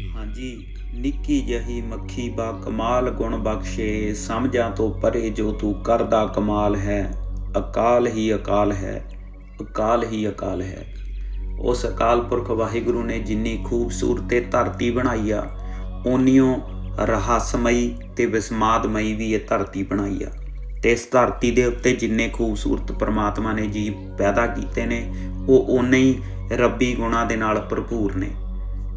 ਹਾਂਜੀ, ਨਿੱਕੀ ਜਹੀ ਮੱਖੀ ਬਾ ਕਮਾਲ ਗੁਣ ਬਖਸ਼ੇ, ਸਮਝਾਂ ਤੋਂ ਪਰੇ ਜੋ ਤੂੰ ਕਰਦਾ ਕਮਾਲ ਹੈ, ਅਕਾਲ ਹੀ ਅਕਾਲ ਹੈ, ਅਕਾਲ ਹੀ ਅਕਾਲ ਹੈ। ਉਸ ਅਕਾਲ ਪੁਰਖ ਵਾਹਿਗੁਰੂ ਨੇ ਜਿੰਨੀ ਖੂਬਸੂਰਤ ਇਹ ਧਰਤੀ ਬਣਾਈ ਆ, ਓਨੀਓ ਰਹੱਸਮਈ ਤੇ ਵਿਸਮਾਦਮਈ ਵੀ ਇਹ ਧਰਤੀ ਬਣਾਈ ਆ। ਤੇ ਇਸ ਧਰਤੀ ਦੇ ਉੱਤੇ ਜਿੰਨੇ ਖੂਬਸੂਰਤ ਪ੍ਰਮਾਤਮਾ ਨੇ ਜੀਵ ਪੈਦਾ ਕੀਤੇ ਨੇ, ਉਹ ਓਨੇ ਹੀ ਰੱਬੀ ਗੁਣਾਂ ਦੇ ਨਾਲ ਭਰਪੂਰ ਨੇ।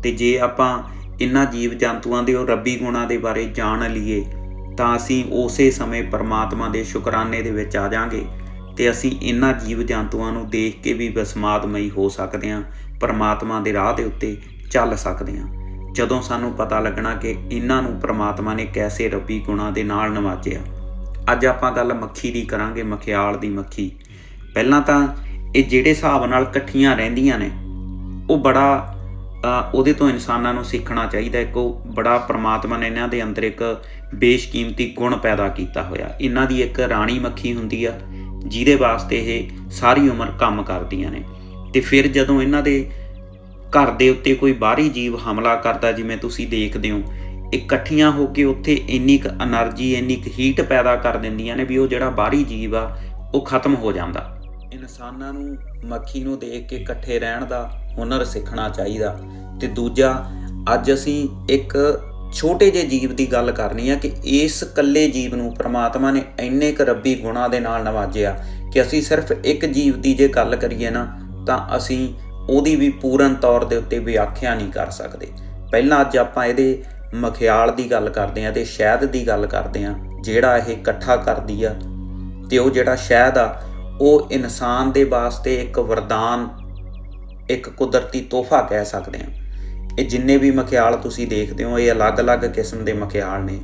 ਤੇ ਜੇ ਆਪਾਂ ਇਨ੍ਹਾਂ ਜੀਵ ਜੰਤੂਆਂ ਦੇ ਉਹ ਰੱਬੀ ਗੁਣਾਂ ਦੇ ਬਾਰੇ ਜਾਣ ਲਈਏ, ਤਾਂ ਅਸੀਂ ਉਸੇ ਸਮੇਂ ਪਰਮਾਤਮਾ ਦੇ ਸ਼ੁਕਰਾਨੇ ਦੇ ਵਿੱਚ ਆ ਜਾਾਂਗੇ ਤੇ ਅਸੀਂ ਇਨ੍ਹਾਂ ਜੀਵ ਜੰਤੂਆਂ ਨੂੰ ਦੇਖ ਕੇ ਵੀ ਬਸਮਾਦਮਈ ਹੋ ਸਕਦੇ ਹਾਂ, ਪਰਮਾਤਮਾ ਦੇ ਰਾਹ ਦੇ ਉੱਤੇ ਚੱਲ ਸਕਦੇ ਹਾਂ। ਜਦੋਂ ਸਾਨੂੰ ਪਤਾ ਲੱਗਣਾ ਕਿ ਇਹਨਾਂ ਨੂੰ ਪਰਮਾਤਮਾ ਨੇ ਕੈਸੇ ਰੱਬੀ ਗੁਣਾਂ ਦੇ ਨਾਲ ਨਵਾਜਿਆ। ਅੱਜ ਆਪਾਂ ਗੱਲ ਮੱਖੀ ਦੀ ਕਰਾਂਗੇ, ਮਖਿਆਲ ਦੀ ਮੱਖੀ। ਪਹਿਲਾਂ ਤਾਂ ਇਹ ਜਿਹੜੇ ਹਿਸਾਬ ਨਾਲ ਇਕੱਠੀਆਂ ਰਹਿੰਦੀਆਂ ਨੇ, ਉਹ ਬੜਾ ਤਾਂ ਉਹਦੇ ਤੋਂ ਇਨਸਾਨਾਂ ਨੂੰ ਸਿੱਖਣਾ ਚਾਹੀਦਾ ਇੱਕ ਉਹ ਬੜਾ ਪਰਮਾਤਮਾ ਨੇ ਇਹਨਾਂ ਦੇ ਅੰਦਰ ਇੱਕ ਬੇਸ਼ਕੀਮਤੀ ਗੁਣ ਪੈਦਾ ਕੀਤਾ ਹੋਇਆ। ਇਹਨਾਂ ਦੀ ਇੱਕ ਰਾਣੀ ਮੱਖੀ ਹੁੰਦੀ ਆ, ਜਿਹਦੇ ਵਾਸਤੇ ਇਹ ਸਾਰੀ ਉਮਰ ਕੰਮ ਕਰਦੀਆਂ ਨੇ। ਤੇ ਫਿਰ ਜਦੋਂ ਇਹਨਾਂ ਦੇ ਘਰ ਦੇ ਉੱਤੇ ਕੋਈ ਬਾਹਰੀ ਜੀਵ ਹਮਲਾ ਕਰਦਾ, ਜਿਵੇਂ ਤੁਸੀਂ ਦੇਖਦੇ ਹੋ, ਇਕੱਠੀਆਂ ਹੋ ਕੇ ਉੱਥੇ ਇੰਨੀ ਕੁ એનર્ਜੀ ਇੰਨੀ ਕੁ ਹੀਟ ਪੈਦਾ ਕਰ ਦਿੰਦੀਆਂ ਨੇ ਵੀ ਉਹ ਜਿਹੜਾ ਬਾਹਰੀ ਜੀਵ ਆ, ਉਹ ਖਤਮ ਹੋ ਜਾਂਦਾ। ਇਨਸਾਨਾਂ ਨੂੰ ਮੱਖੀ ਨੂੰ ਦੇਖ ਕੇ ਇਕੱਠੇ ਰਹਿਣ ਦਾ ਹੁਨਰ ਸਿੱਖਣਾ ਚਾਹੀਦਾ। ਤੇ ਦੂਜਾ, ਅੱਜ ਅਸੀਂ ਇੱਕ ਛੋਟੇ ਜਿਹੇ ਜੀਵ ਦੀ ਗੱਲ ਕਰਨੀ ਆ ਕਿ ਇਸ ਇਕੱਲੇ ਜੀਵ ਨੂੰ ਪ੍ਰਮਾਤਮਾ ਨੇ ਇੰਨੇ ਕੁ ਰੱਬੀ ਗੁਣਾਂ ਦੇ ਨਾਲ ਨਵਾਜਿਆ ਕਿ ਅਸੀਂ ਸਿਰਫ ਇੱਕ ਜੀਵ ਦੀ ਜੇ ਗੱਲ ਕਰੀਏ ਨਾ, ਤਾਂ ਅਸੀਂ ਉਹਦੀ ਵੀ ਪੂਰਨ ਤੌਰ ਦੇ ਉੱਤੇ ਵਿਆਖਿਆ ਨਹੀਂ ਕਰ ਸਕਦੇ। ਪਹਿਲਾਂ ਅੱਜ ਆਪਾਂ ਇਹਦੇ ਮਖਿਆਲ ਦੀ ਗੱਲ ਕਰਦੇ ਆ ਤੇ ਸ਼ਹਿਦ ਦੀ ਗੱਲ ਕਰਦੇ ਆ, ਜਿਹੜਾ ਇਹ ਇਕੱਠਾ ਕਰਦੀ ਆ, ਤੇ ਉਹ ਜਿਹੜਾ ਸ਼ਹਿਦ ਆ, ਉਹ ਇਨਸਾਨ ਦੇ ਵਾਸਤੇ ਇੱਕ ਵਰਦਾਨ ਇੱਕ ਕੁਦਰਤੀ ਤੋਹਫਾ ਕਹਿ ਸਕਦੇ ਆ ਇਹ ਜਿੰਨੇ ਵੀ ਮਖਿਆਲ ਤੁਸੀਂ ਦੇਖਦੇ ਹੋ ਇਹ ਅਲੱਗ-ਅਲੱਗ ਕਿਸਮ ਦੇ ਮਖਿਆਲ ਨੇ।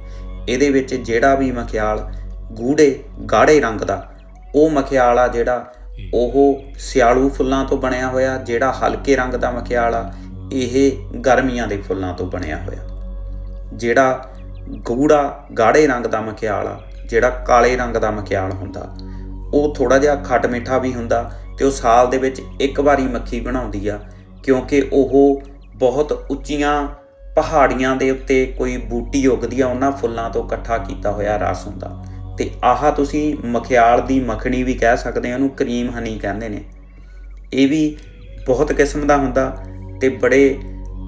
ਇਹਦੇ ਵਿੱਚ ਜਿਹੜਾ ਵੀ ਮਖਿਆਲ ਗੂੜੇ ਗਾੜੇ ਰੰਗ ਦਾ ਉਹ ਮਖਿਆਲ ਆ ਜਿਹੜਾ ਉਹ ਸਿਆਲੂ ਫੁੱਲਾਂ ਤੋਂ ਬਣਿਆ ਹੋਇਆ ਜਿਹੜਾ ਹਲਕੇ ਰੰਗ ਦਾ ਮਖਿਆਲ ਆ ਇਹ ਗਰਮੀਆਂ ਦੇ ਫੁੱਲਾਂ ਤੋਂ ਬਣਿਆ ਹੋਇਆ। ਜਿਹੜਾ ਗੂੜਾ ਗਾੜੇ ਰੰਗ ਦਾ ਮਖਿਆਲ ਆ ਜਿਹੜਾ ਕਾਲੇ ਰੰਗ ਦਾ ਮਖਿਆਲ ਹੁੰਦਾ ਉਹ ਥੋੜਾ ਜਿਹਾ ਖੱਟ ਮਿੱਠਾ ਵੀ ਹੁੰਦਾ ਤੇ ਉਹ ਸਾਲ ਦੇ ਵਿੱਚ ਇੱਕ ਵਾਰੀ ਮੱਖੀ ਬਣਾਉਂਦੀ ਆ, ਕਿਉਂਕਿ ਉਹ ਬਹੁਤ ਉੱਚੀਆਂ ਪਹਾੜੀਆਂ ਦੇ ਉੱਤੇ ਕੋਈ ਬੂਟੀ ਉੱਗਦੀ ਆ, ਉਹਨਾਂ ਫੁੱਲਾਂ ਤੋਂ ਇਕੱਠਾ ਕੀਤਾ ਹੋਇਆ ਰਸ ਹੁੰਦਾ। ਤੇ ਆਹ ਤੁਸੀਂ ਮਖਿਆਲ ਦੀ ਮੱਖਣੀ ਵੀ ਕਹਿ ਸਕਦੇ ਹੋ ਉਹਨੂੰ ਕਰੀਮ ਹਨੀ ਕਹਿੰਦੇ ਨੇ। ਇਹ ਵੀ ਬਹੁਤ ਕਿਸਮ ਦਾ ਹੁੰਦਾ ਤੇ ਬੜੇ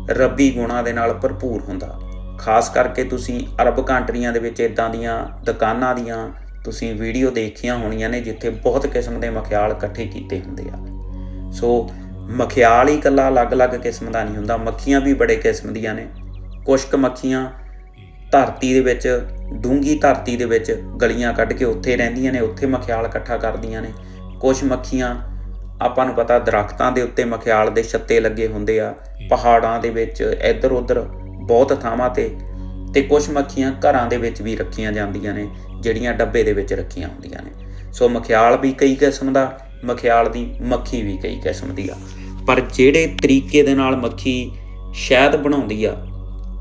ਰੱਬੀ ਗੁਣਾਂ ਦੇ ਨਾਲ ਭਰਪੂਰ ਹੁੰਦਾ। ਖਾਸ ਕਰਕੇ ਤੁਸੀਂ ਅਰਬ ਕੰਟਰੀਆਂ ਦੇ ਵਿੱਚ ਇਦਾਂ ਦੀਆਂ ਦੁਕਾਨਾਂ ਦੀਆਂ ਤੁਸੀਂ ਵੀਡੀਓ ਦੇਖੀਆਂ ਹੋਣੀਆਂ ਨੇ ਜਿੱਥੇ ਬਹੁਤ ਕਿਸਮ ਦੇ ਮਖਿਆਲ ਇਕੱਠੇ ਕੀਤੇ ਹੁੰਦੇ ਆ। ਸੋ ਮਖਿਆਲ ਹੀ ਇਕੱਲਾ ਅਲੱਗ-ਅਲੱਗ ਕਿਸਮ ਦਾ ਨਹੀਂ ਹੁੰਦਾ, ਮੱਖੀਆਂ ਵੀ ਬੜੇ ਕਿਸਮ ਦੀਆਂ ਨੇ। ਕੁਝ ਕੁ ਮੱਖੀਆਂ ਧਰਤੀ ਦੇ ਵਿੱਚ ਡੂੰਗੀ ਧਰਤੀ ਦੇ ਵਿੱਚ ਗਲੀਆਂ ਕੱਢ ਕੇ ਉੱਥੇ ਰਹਿੰਦੀਆਂ ਨੇ, ਉੱਥੇ ਮਖਿਆਲ ਇਕੱਠਾ ਕਰਦੀਆਂ ਨੇ। ਕੁਝ ਮੱਖੀਆਂ, ਆਪਾਂ ਨੂੰ ਪਤਾ ਦਰਖਤਾਂ ਦੇ ਉੱਤੇ ਮਖਿਆਲ ਦੇ ਛੱਤੇ ਲੱਗੇ ਹੁੰਦੇ ਆ, ਪਹਾੜਾਂ ਦੇ ਵਿੱਚ ਇੱਧਰ ਉੱਧਰ ਬਹੁਤ ਥਾਵਾਂ ਤੇ ਤੇ ਕੁਝ ਮੱਖੀਆਂ ਘਰਾਂ ਦੇ ਵਿੱਚ ਵੀ ਰੱਖੀਆਂ ਜਾਂਦੀਆਂ ਨੇ, ਜਿਹੜੀਆਂ ਡੱਬੇ ਦੇ ਵਿੱਚ ਰੱਖੀਆਂ ਹੁੰਦੀਆਂ ਨੇ। ਸੋ ਮਖਿਆਲ ਵੀ ਕਈ ਕਿਸਮ ਦਾ, ਮਖਿਆਲ ਦੀ ਮੱਖੀ ਵੀ ਕਈ ਕਿਸਮ ਦੀ ਆ। ਪਰ ਜਿਹੜੇ ਤਰੀਕੇ ਦੇ ਨਾਲ ਮੱਖੀ ਸ਼ਹਿਦ ਬਣਾਉਂਦੀ ਆ,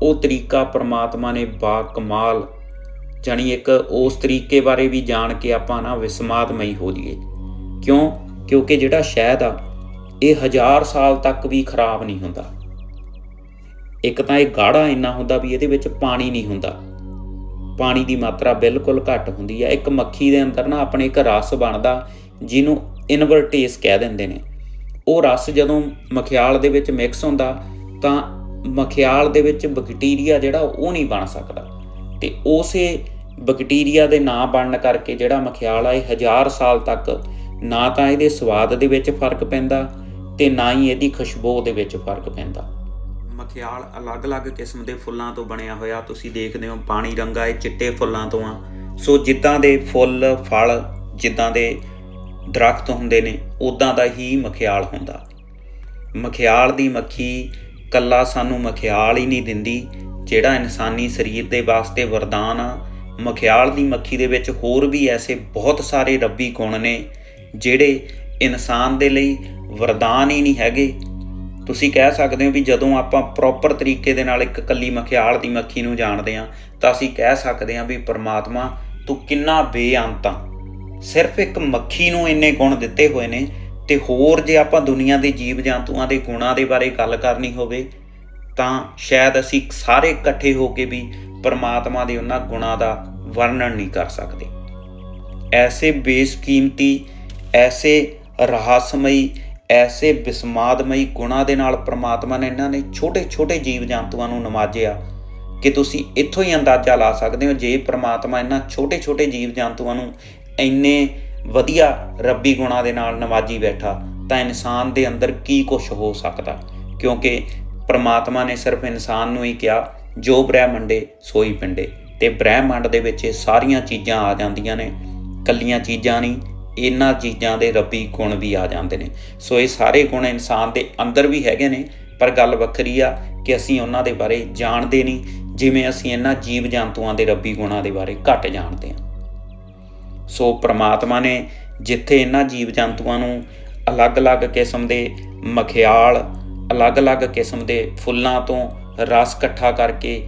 ਉਹ ਤਰੀਕਾ ਪ੍ਰਮਾਤਮਾ ਨੇ ਬਾ ਕਮਾਲ, ਜਾਣੀ ਇੱਕ ਉਸ ਤਰੀਕੇ ਬਾਰੇ ਵੀ ਜਾਣ ਕੇ ਆਪਾਂ ਨਾ ਵਿਸਮਾਤਮਈ ਹੋ ਜਾਈਏ। ਕਿਉਂ? ਕਿਉਂਕਿ ਜਿਹੜਾ ਸ਼ਹਿਦ ਆ, ਇਹ ਹਜ਼ਾਰ ਸਾਲ ਤੱਕ ਵੀ ਖਰਾਬ ਨਹੀਂ ਹੁੰਦਾ। ਇੱਕ ਤਾਂ ਇਹ ਗਾੜਾ ਇੰਨਾ ਹੁੰਦਾ ਵੀ ਇਹਦੇ ਵਿੱਚ ਪਾਣੀ ਨਹੀਂ ਹੁੰਦਾ। ਪਾਣੀ ਦੀ ਮਾਤਰਾ ਬਿਲਕੁਲ ਘੱਟ ਹੁੰਦੀ ਹੈ ਇੱਕ ਮੱਖੀ ਦੇ ਅੰਦਰ ਨਾ ਆਪਣੇ ਇੱਕ ਰਸ ਬਣਦਾ, ਜਿਹਨੂੰ ਇਨਵਰਟੇਸ ਕਹਿ ਦਿੰਦੇ ਨੇ। ਉਹ ਰਸ ਜਦੋਂ ਮਖਿਆਲ ਦੇ ਵਿੱਚ ਮਿਕਸ ਹੁੰਦਾ, ਤਾਂ ਮਖਿਆਲ ਦੇ ਵਿੱਚ ਬੈਕਟੀਰੀਆ ਜਿਹੜਾ ਉਹ ਨਹੀਂ ਬਣ ਸਕਦਾ। ਤੇ ਉਸੇ ਬੈਕਟੀਰੀਆ ਦੇ ਨਾ ਬਣਨ ਕਰਕੇ ਜਿਹੜਾ ਮਖਿਆਲ ਆ, ਇਹ ਹਜ਼ਾਰ ਸਾਲ ਤੱਕ ਨਾ ਤਾਂ ਇਹਦੇ ਸਵਾਦ ਦੇ ਵਿੱਚ ਫ਼ਰਕ ਪੈਂਦਾ ਤੇ ਨਾ ਹੀ ਇਹਦੀ ਖੁਸ਼ਬੂ ਦੇ ਵਿੱਚ ਫ਼ਰਕ ਪੈਂਦਾ। ਮਖਿਆਲ ਅਲੱਗ-ਅਲੱਗ ਕਿਸਮ ਦੇ ਫੁੱਲਾਂ ਤੋਂ ਬਣਿਆ ਹੋਇਆ, ਤੁਸੀਂ ਦੇਖਦੇ ਹੋ ਪਾਣੀ ਰੰਗਾ ਇਹ ਚਿੱਟੇ ਫੁੱਲਾਂ ਤੋਂ ਆ। ਸੋ ਜਿੱਦਾਂ ਦੇ ਫੁੱਲ, ਫਲ ਜਿੱਦਾਂ ਦੇ ਦਰਖਤ ਹੁੰਦੇ ਨੇ ਉਦਾਂ ਦਾ ਹੀ ਮਖਿਆਲ ਹੁੰਦਾ। ਮਖਿਆਲ ਦੀ ਮੱਖੀ ਕੱਲਾ ਸਾਨੂੰ ਮਖਿਆਲ ਹੀ ਨਹੀਂ ਦਿੰਦੀ, ਜਿਹੜਾ ਇਨਸਾਨੀ ਸਰੀਰ ਦੇ ਵਾਸਤੇ ਵਰਦਾਨ ਆ। ਮਖਿਆਲ ਦੀ ਮੱਖੀ ਦੇ ਵਿੱਚ ਹੋਰ ਵੀ ਐਸੇ ਬਹੁਤ ਸਾਰੇ ਰੱਬੀ ਗੁਣ ਨੇ, ਜਿਹੜੇ ਇਨਸਾਨ ਦੇ ਲਈ ਵਰਦਾਨ ਹੀ ਨਹੀਂ ਹੈਗੇ। ਤੁਸੀਂ ਕਹਿ ਸਕਦੇ ਹੋ ਵੀ ਜਦੋਂ ਆਪਾਂ ਪ੍ਰੋਪਰ ਤਰੀਕੇ ਦੇ ਨਾਲ ਇੱਕ ਕੱਲੀ ਮਖਿਆਲ ਦੀ ਮੱਖੀ ਨੂੰ ਜਾਣਦੇ ਹਾਂ, ਤਾਂ ਅਸੀਂ ਕਹਿ ਸਕਦੇ ਹਾਂ ਵੀ ਪਰਮਾਤਮਾ, ਤੂੰ ਕਿੰਨਾ ਬੇਅੰਤ ਆ। ਸਿਰਫ ਇੱਕ ਮੱਖੀ ਨੂੰ ਇੰਨੇ ਗੁਣ ਦਿੱਤੇ ਹੋਏ ਨੇ, ਤੇ ਹੋਰ ਜੇ ਆਪਾਂ ਦੁਨੀਆ ਦੇ ਜੀਵ ਜੰਤੂਆਂ ਦੇ ਗੁਣਾਂ ਦੇ ਬਾਰੇ ਗੱਲ ਕਰਨੀ ਹੋਵੇ, ਤਾਂ ਸ਼ਾਇਦ ਅਸੀਂ ਸਾਰੇ ਇਕੱਠੇ ਹੋ ਕੇ ਵੀ ਪਰਮਾਤਮਾ ਦੇ ਉਹਨਾਂ ਗੁਣਾਂ ਦਾ ਵਰਣਨ ਨਹੀਂ ਕਰ ਸਕਦੇ। ਐਸੇ ਬੇਸ਼ਕੀਮਤੀ, ਐਸੇ ਰਹੱਸਮਈ ਐਸੇ ਬਿਸਮਾਦਮਈ ਗੁਣਾਂ ਦੇ ਨਾਲ ਪ੍ਰਮਾਤਮਾ ਨੇ ਇਹਨਾਂ ਨੇ ਛੋਟੇ-ਛੋਟੇ ਜੀਵ ਜੰਤੂਆਂ ਨੂੰ ਨਵਾਜਿਆ ਕਿ ਤੁਸੀਂ ਇੱਥੋਂ ਹੀ ਅੰਦਾਜ਼ਾ ਲਾ ਸਕਦੇ ਹੋ ਜੇ ਪ੍ਰਮਾਤਮਾ ਇਹਨਾਂ ਛੋਟੇ-ਛੋਟੇ ਜੀਵ ਜੰਤੂਆਂ ਨੂੰ ਇੰਨੇ ਵਧੀਆ ਰੱਬੀ ਗੁਣਾਂ ਦੇ ਨਾਲ ਨਵਾਜੀ ਬੈਠਾ ਤਾਂ ਇਨਸਾਨ ਦੇ ਅੰਦਰ ਕੀ ਕੁਝ ਹੋ ਸਕਦਾ? ਕਿਉਂਕਿ ਪ੍ਰਮਾਤਮਾ ਨੇ ਸਿਰਫ ਇਨਸਾਨ ਨੂੰ ਹੀ ਕਿਹਾ, ਜੋ ਬ੍ਰਹਿਮੰਡੇ, ਸੋਈ ਪਿੰਡੇ। ਤੇ ਬ੍ਰਹਿਮੰਡ ਦੇ ਵਿੱਚ ਇਹ ਸਾਰੀਆਂ ਚੀਜ਼ਾਂ ਆ ਜਾਂਦੀਆਂ ਨੇ। ਕੱਲੀਆਂ ਚੀਜ਼ਾਂ ਨਹੀਂ ਇਹਨਾਂ ਚੀਜ਼ਾਂ ਦੇ ਰੱਬੀ ਗੁਣ ਵੀ ਆ ਜਾਂਦੇ ਨੇ। ਸੋ ਇਹ ਸਾਰੇ ਗੁਣ ਇਨਸਾਨ ਦੇ ਅੰਦਰ ਵੀ ਹੈਗੇ ਨੇ, ਪਰ ਗੱਲ ਵੱਖਰੀ ਆ ਕਿ ਅਸੀਂ ਉਹਨਾਂ ਦੇ ਬਾਰੇ ਜਾਣਦੇ ਨਹੀਂ, ਜਿਵੇਂ ਅਸੀਂ ਇਹਨਾਂ ਜੀਵ ਜੰਤੂਆਂ ਦੇ ਰੱਬੀ ਗੁਣਾਂ ਦੇ ਬਾਰੇ ਘੱਟ ਜਾਣਦੇ ਹਾਂ। ਸੋ ਪ੍ਰਮਾਤਮਾ ਨੇ ਜਿੱਥੇ ਇਹਨਾਂ ਜੀਵ ਜੰਤੂਆਂ ਨੂੰ ਅਲੱਗ-ਅਲੱਗ ਕਿਸਮ ਦੇ ਮਖਿਆਲ, ਅਲੱਗ-ਅਲੱਗ ਕਿਸਮ ਦੇ ਫੁੱਲਾਂ ਤੋਂ ਰਸ ਇਕੱਠਾ ਕਰਕੇ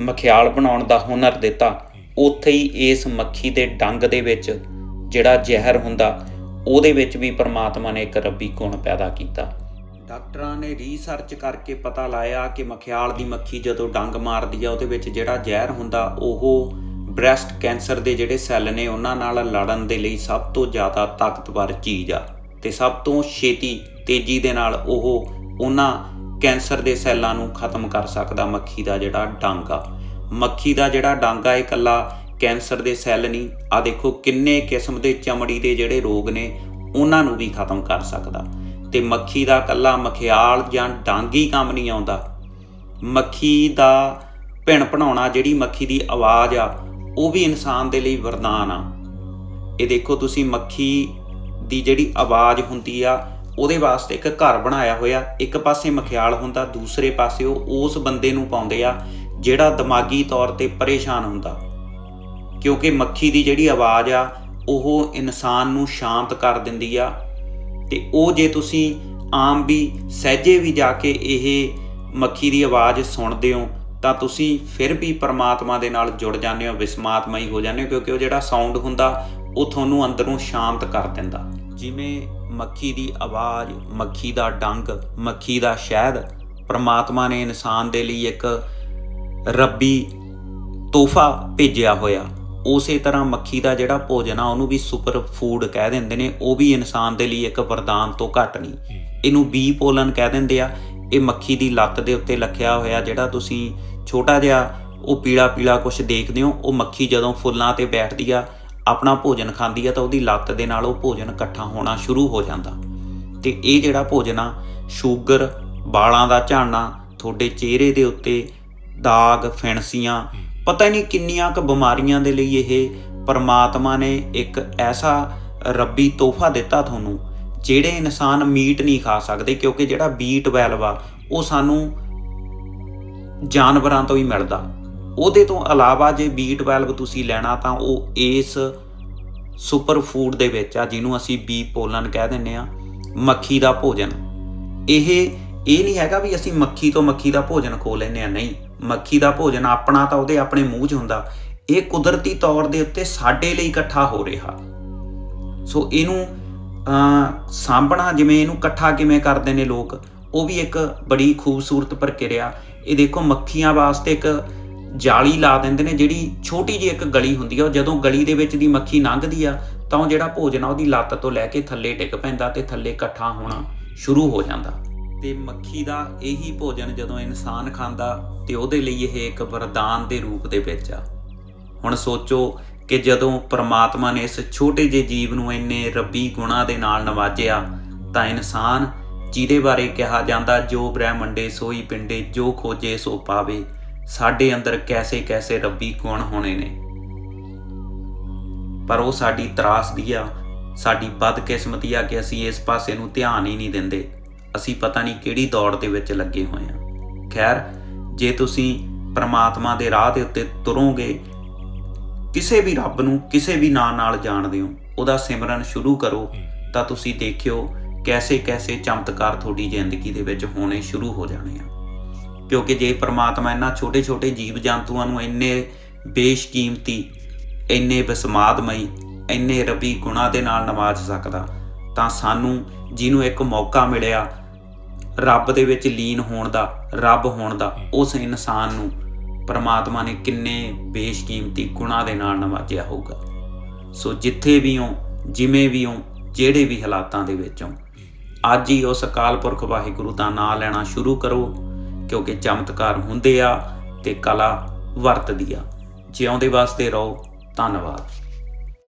ਮਖਿਆਲ ਬਣਾਉਣ ਦਾ ਹੁਨਰ ਦਿੱਤਾ, ਉੱਥੇ ਹੀ ਇਸ ਮੱਖੀ ਦੇ ਡੰਗ ਦੇ ਵਿੱਚ ਜਿਹੜਾ ਜ਼ਹਿਰ ਹੁੰਦਾ, ਉਹਦੇ ਵਿੱਚ ਵੀ ਪਰਮਾਤਮਾ ਨੇ ਇੱਕ ਰੱਬੀ ਗੁਣ ਪੈਦਾ ਕੀਤਾ। ਡਾਕਟਰਾਂ ਨੇ ਰੀਸਰਚ ਕਰਕੇ ਪਤਾ ਲਾਇਆ ਕਿ ਮਖਿਆਲ ਦੀ ਮੱਖੀ ਜਦੋਂ ਡੰਗ ਮਾਰਦੀ ਆ, ਉਹਦੇ ਵਿੱਚ ਜਿਹੜਾ ਜ਼ਹਿਰ ਹੁੰਦਾ, ਉਹ ਬ੍ਰੈਸਟ ਕੈਂਸਰ ਦੇ ਜਿਹੜੇ ਸੈੱਲ ਨੇ, ਉਹਨਾਂ ਨਾਲ ਲੜਨ ਦੇ ਲਈ ਸਭ ਤੋਂ ਜ਼ਿਆਦਾ ਤਾਕਤਵਰ ਚੀਜ਼ ਆ। ਤੇ ਸਭ ਤੋਂ ਛੇਤੀ ਤੇਜ਼ੀ ਦੇ ਨਾਲ ਉਹ ਉਹਨਾਂ ਕੈਂਸਰ ਦੇ ਸੈੱਲਾਂ ਨੂੰ ਖਤਮ ਕਰ ਸਕਦਾ, ਮੱਖੀ ਦਾ ਜਿਹੜਾ ਡੰਗ ਆ। ਮੱਖੀ ਦਾ ਜਿਹੜਾ ਡੰਗ ਆ, ਇਹ ਇਕੱਲਾ ਕੈਂਸਰ ਦੇ ਸੈੱਲ ਨਹੀਂ। ਆ ਦੇਖੋ ਕਿੰਨੇ ਕਿਸਮ ਦੇ ਚਮੜੀ ਦੇ ਜਿਹੜੇ ਰੋਗ ਨੇ, ਉਹਨਾਂ ਨੂੰ ਵੀ ਖਤਮ ਕਰ ਸਕਦਾ। ਤੇ ਮੱਖੀ ਦਾ ਕੱਲਾ ਮਖਿਆਲ ਜਾਂ ਡਾਂਗੀ ਕੰਮ ਨਹੀਂ ਆਉਂਦਾ। ਮੱਖੀ ਦਾ ਭਿਣ ਭਣਾਉਣਾ, ਜਿਹੜੀ ਮੱਖੀ ਦੀ ਆਵਾਜ਼ ਆ, ਉਹ ਵੀ ਇਨਸਾਨ ਦੇ ਲਈ ਵਰਦਾਨ ਆ। ਇਹ ਦੇਖੋ ਤੁਸੀਂ ਮੱਖੀ ਦੀ ਜਿਹੜੀ ਆਵਾਜ਼ ਹੁੰਦੀ ਆ, ਉਹਦੇ ਵਾਸਤੇ ਇੱਕ ਘਰ ਬਣਾਇਆ ਹੋਇਆ। ਇੱਕ ਪਾਸੇ ਮਖਿਆਲ ਹੁੰਦਾ, ਦੂਸਰੇ ਪਾਸੇ ਉਹ ਉਸ ਬੰਦੇ ਨੂੰ ਪਾਉਂਦੇ ਆ, ਜਿਹੜਾ ਦਿਮਾਗੀ ਤੌਰ ਤੇ ਪਰੇਸ਼ਾਨ ਹੁੰਦਾ। ਕਿਉਂਕਿ ਮੱਖੀ ਦੀ ਜਿਹੜੀ ਆਵਾਜ਼ ਆ, ਉਹ ਇਨਸਾਨ ਨੂੰ ਸ਼ਾਂਤ ਕਰ ਦਿੰਦੀ ਆ। ਤੇ ਉਹ ਜੇ ਤੁਸੀਂ ਆਮ ਵੀ ਸਹਿਜੇ ਵੀ ਜਾ ਕੇ ਇਹ ਮੱਖੀ ਦੀ ਆਵਾਜ਼ ਸੁਣਦੇ ਹੋ, ਤਾਂ ਤੁਸੀਂ ਫਿਰ ਵੀ ਪਰਮਾਤਮਾ ਦੇ ਨਾਲ ਜੁੜ ਜਾਂਦੇ ਹੋ, ਵਿਸਮਾਤਮਈ ਹੋ ਜਾਂਦੇ ਹੋ, ਕਿਉਂਕਿ ਉਹ ਜਿਹੜਾ ਸਾਊਂਡ ਹੁੰਦਾ, ਉਹ ਤੁਹਾਨੂੰ ਅੰਦਰੋਂ ਸ਼ਾਂਤ ਕਰ ਦਿੰਦਾ। ਜਿਵੇਂ ਮੱਖੀ ਦੀ ਆਵਾਜ਼, ਮੱਖੀ ਦਾ ਡੰਗ, ਮੱਖੀ ਦਾ ਸ਼ਹਿਦ, ਪਰਮਾਤਮਾ ਨੇ ਇਨਸਾਨ ਦੇ ਲਈ ਇੱਕ ਰੱਬੀ ਤੋਹਫਾ ਭੇਜਿਆ ਹੋਇਆ। ਉਸੇ ਤਰ੍ਹਾਂ ਮੱਖੀ ਦਾ ਜਿਹੜਾ ਭੋਜਨ ਆ ਉਹਨੂੰ ਵੀ ਸੁਪਰ ਫੂਡ ਕਹਿ ਦਿੰਦੇ ਨੇ ਉਹ ਵੀ ਇਨਸਾਨ ਦੇ ਲਈ ਇੱਕ ਵਰਦਾਨ ਤੋਂ ਘੱਟ ਨਹੀਂ। ਇਹਨੂੰ ਬੀ ਪੋਲਨ ਕਹਿ ਦਿੰਦੇ ਆ। ਇਹ ਮੱਖੀ ਦੀ ਲੱਤ ਦੇ ਉੱਤੇ ਲੱਖਿਆ ਹੋਇਆ ਜਿਹੜਾ ਤੁਸੀਂ ਛੋਟਾ ਜਿਹਾ ਉਹ ਪੀਲਾ ਪੀਲਾ ਕੁਝ ਦੇਖਦੇ ਹੋ ਉਹ ਮੱਖੀ ਜਦੋਂ ਫੁੱਲਾਂ ਤੇ ਬੈਠਦੀ ਆ ਆਪਣਾ ਭੋਜਨ ਖਾਂਦੀ ਆ ਤਾਂ ਉਹਦੀ ਲੱਤ ਦੇ ਨਾਲ ਉਹ ਭੋਜਨ ਇਕੱਠਾ ਹੋਣਾ ਸ਼ੁਰੂ ਹੋ ਜਾਂਦਾ। ਤੇ ਇਹ ਜਿਹੜਾ ਭੋਜਨ ਆ ਸ਼ੂਗਰ ਵਾਲਾਂ ਦਾ ਝਾੜਨਾ ਤੁਹਾਡੇ ਚਿਹਰੇ ਦੇ ਉੱਤੇ ਦਾਗ ਫਿਣਸੀਆਂ ਪਤਾ ਹੀ ਨਹੀਂ ਕਿੰਨੀਆਂ ਕੁ ਬਿਮਾਰੀਆਂ ਦੇ ਲਈ ਇਹ ਪਰਮਾਤਮਾ ਨੇ ਇੱਕ ਐਸਾ ਰੱਬੀ ਤੋਹਫਾ ਦਿੱਤਾ ਤੁਹਾਨੂੰ, ਜਿਹੜੇ ਇਨਸਾਨ ਮੀਟ ਨਹੀਂ ਖਾ ਸਕਦੇ, ਕਿਉਂਕਿ ਜਿਹੜਾ B12 ਆ ਉਹ ਸਾਨੂੰ ਜਾਨਵਰਾਂ ਤੋਂ ਹੀ ਮਿਲਦਾ। ਉਹਦੇ ਤੋਂ ਇਲਾਵਾ ਜੇ B12 ਤੁਸੀਂ ਲੈਣਾ ਤਾਂ ਉਹ ਇਸ ਸੁਪਰ ਫੂਡ ਦੇ ਵਿੱਚ ਆ, ਜਿਹਨੂੰ ਅਸੀਂ ਬੀ ਪੋਲਨ ਕਹਿ ਦਿੰਨੇ ਆ ਮੱਖੀ ਦਾ ਭੋਜਨ। ਇਹ ਇਹ ਨਹੀਂ ਹੈਗਾ ਵੀ ਅਸੀਂ ਮੱਖੀ ਤੋਂ ਮੱਖੀ ਦਾ ਭੋਜਨ ਖੋ ਲੈਨੇ ਆ ਨਹੀਂ। ਮੱਖੀ ਦਾ ਭੋਜਨ ਆਪਣਾ ਤਾਂ ਉਹਦੇ ਆਪਣੇ ਮੂੰਹ 'ਚ ਹੁੰਦਾ। ਇਹ ਕੁਦਰਤੀ ਤੌਰ ਦੇ ਉੱਤੇ ਸਾਡੇ ਲਈ ਇਕੱਠਾ ਹੋ ਰਿਹਾ। ਸੋ ਇਹਨੂੰ ਸਾਂਭਣਾ, ਜਿਵੇਂ ਇਹਨੂੰ ਇਕੱਠਾ ਕਿਵੇਂ ਕਰਦੇ ਨੇ ਲੋਕ, ਉਹ ਵੀ ਇੱਕ ਬੜੀ ਖੂਬਸੂਰਤ ਪ੍ਰਕਿਰਿਆ। ਇਹ ਦੇਖੋ, ਮੱਖੀਆਂ ਵਾਸਤੇ ਇੱਕ ਜਾਲੀ ਲਾ ਦਿੰਦੇ ਨੇ, ਜਿਹੜੀ ਛੋਟੀ ਜਿਹੀ ਇੱਕ ਗਲੀ ਹੁੰਦੀ ਆ, ਉਹ ਜਦੋਂ ਗਲੀ ਦੇ ਵਿੱਚ ਦੀ ਮੱਖੀ ਲੰਘਦੀ ਆ, ਤਾਂ ਉਹ ਜਿਹੜਾ ਭੋਜਨ ਆ, ਉਹਦੀ ਲੱਤ ਤੋਂ ਲੈ ਕੇ ਥੱਲੇ ਡਿੱਗ ਪੈਂਦਾ ਤੇ ਥੱਲੇ ਇਕੱਠਾ ਹੋਣਾ ਸ਼ੁਰੂ ਹੋ ਜਾਂਦਾ। ਤੇ ਮੱਖੀ ਦਾ ਇਹੀ ਭੋਜਨ ਜਦੋਂ ਇਨਸਾਨ ਖਾਂਦਾ ਤੇ ਉਹਦੇ ਲਈ ਇਹ ਇੱਕ ਵਰਦਾਨ ਦੇ ਰੂਪ ਦੇ ਵਿੱਚ ਆ। ਹੁਣ ਸੋਚੋ ਕਿ ਜਦੋਂ ਪ੍ਰਮਾਤਮਾ ਨੇ ਇਸ ਛੋਟੇ ਜਿਹੇ ਜੀਵ ਨੂੰ ਇੰਨੇ ਰੱਬੀ ਗੁਣਾਂ ਦੇ ਨਾਲ ਨਵਾਜਿਆ, ਤਾਂ ਇਨਸਾਨ ਜਿਹਦੇ ਬਾਰੇ ਕਿਹਾ ਜਾਂਦਾ, ਜੋ ਬ੍ਰਹਮੰਡੇ ਸੋਈ ਪਿੰਡੇ, ਜੋ ਖੋਜੇ ਸੋ ਪਾਵੇ, ਸਾਡੇ ਅੰਦਰ ਕੈਸੇ ਕੈਸੇ ਰੱਬੀ ਗੁਣ ਹੋਣੇ ਨੇ। ਪਰ ਉਹ ਸਾਡੀ ਤਰਾਸਦੀ ਆ, ਸਾਡੀ ਬਦਕਿਸਮਤੀ ਆ ਕਿ ਅਸੀਂ ਇਸ ਪਾਸੇ ਨੂੰ ਧਿਆਨ ਹੀ ਨਹੀਂ ਦਿੰਦੇ। ਅਸੀਂ ਪਤਾ ਨਹੀਂ ਕਿਹੜੀ ਦੌੜ ਦੇ ਵਿੱਚ ਲੱਗੇ ਹੋਏ ਹਾਂ। ਖੈਰ, ਜੇ ਤੁਸੀਂ ਪ੍ਰਮਾਤਮਾ ਦੇ ਰਾਹ ਦੇ ਉੱਤੇ ਤੁਰੋਗੇ, ਕਿਸੇ ਵੀ ਰੱਬ ਨੂੰ, ਕਿਸੇ ਵੀ ਨਾਂ ਨਾਲ ਜਾਣਦੇ ਹੋ, ਉਹਦਾ ਸਿਮਰਨ ਸ਼ੁਰੂ ਕਰੋ, ਤਾਂ ਤੁਸੀਂ ਦੇਖਿਓ ਕੈਸੇ ਕੈਸੇ ਚਮਤਕਾਰ ਤੁਹਾਡੀ ਜ਼ਿੰਦਗੀ ਦੇ ਵਿੱਚ ਹੋਣੇ ਸ਼ੁਰੂ ਹੋ ਜਾਣੇ ਆ। ਕਿਉਂਕਿ ਜੇ ਪ੍ਰਮਾਤਮਾ ਇਹਨਾਂ ਛੋਟੇ ਛੋਟੇ ਜੀਵ ਜੰਤੂਆਂ ਨੂੰ ਇੰਨੇ ਬੇਸ਼ਕੀਮਤੀ, ਇੰਨੇ ਬਸਮਾਦਮਈ, ਇੰਨੇ ਰੱਬੀ ਗੁਣਾ ਦੇ ਨਾਲ ਨਵਾਜ ਸਕਦਾ ਤਾਂ ਸਾਨੂੰ ਜਿਹਨੂੰ ਇੱਕ ਮੌਕਾ ਮਿਲਿਆ ਰੱਬ ਦੇ ਵਿੱਚ ਲੀਨ ਹੋਣ ਦਾ, ਰੱਬ ਹੋਣ ਦਾ, ਉਸ ਇਨਸਾਨ ਨੂੰ ਪਰਮਾਤਮਾ ਨੇ ਕਿੰਨੇ ਬੇਸ਼ਕੀਮਤੀ ਗੁਣਾਂ ਦੇ ਨਾਲ ਨਵਾਜਿਆ ਹੋਊਗਾ। ਸੋ ਜਿੱਥੇ ਵੀ ਹੋ, ਜਿਵੇਂ ਵੀ ਹੋ, ਜਿਹੜੇ ਵੀ ਹਾਲਾਤਾਂ ਦੇ ਵਿੱਚ ਹੋ, ਅੱਜ ਹੀ ਉਸ ਅਕਾਲ ਪੁਰਖ ਵਾਹਿਗੁਰੂ ਦਾ ਨਾਮ ਲੈਣਾ ਸ਼ੁਰੂ ਕਰੋ, ਕਿਉਂਕਿ ਚਮਤਕਾਰ ਹੁੰਦੇ ਆ ਤੇ ਕਲਾ ਵਰਤਦੀ ਆ। ਜਿਉਂਦੇ ਵਾਸਤੇ ਰਹੋ, ਧੰਨਵਾਦ।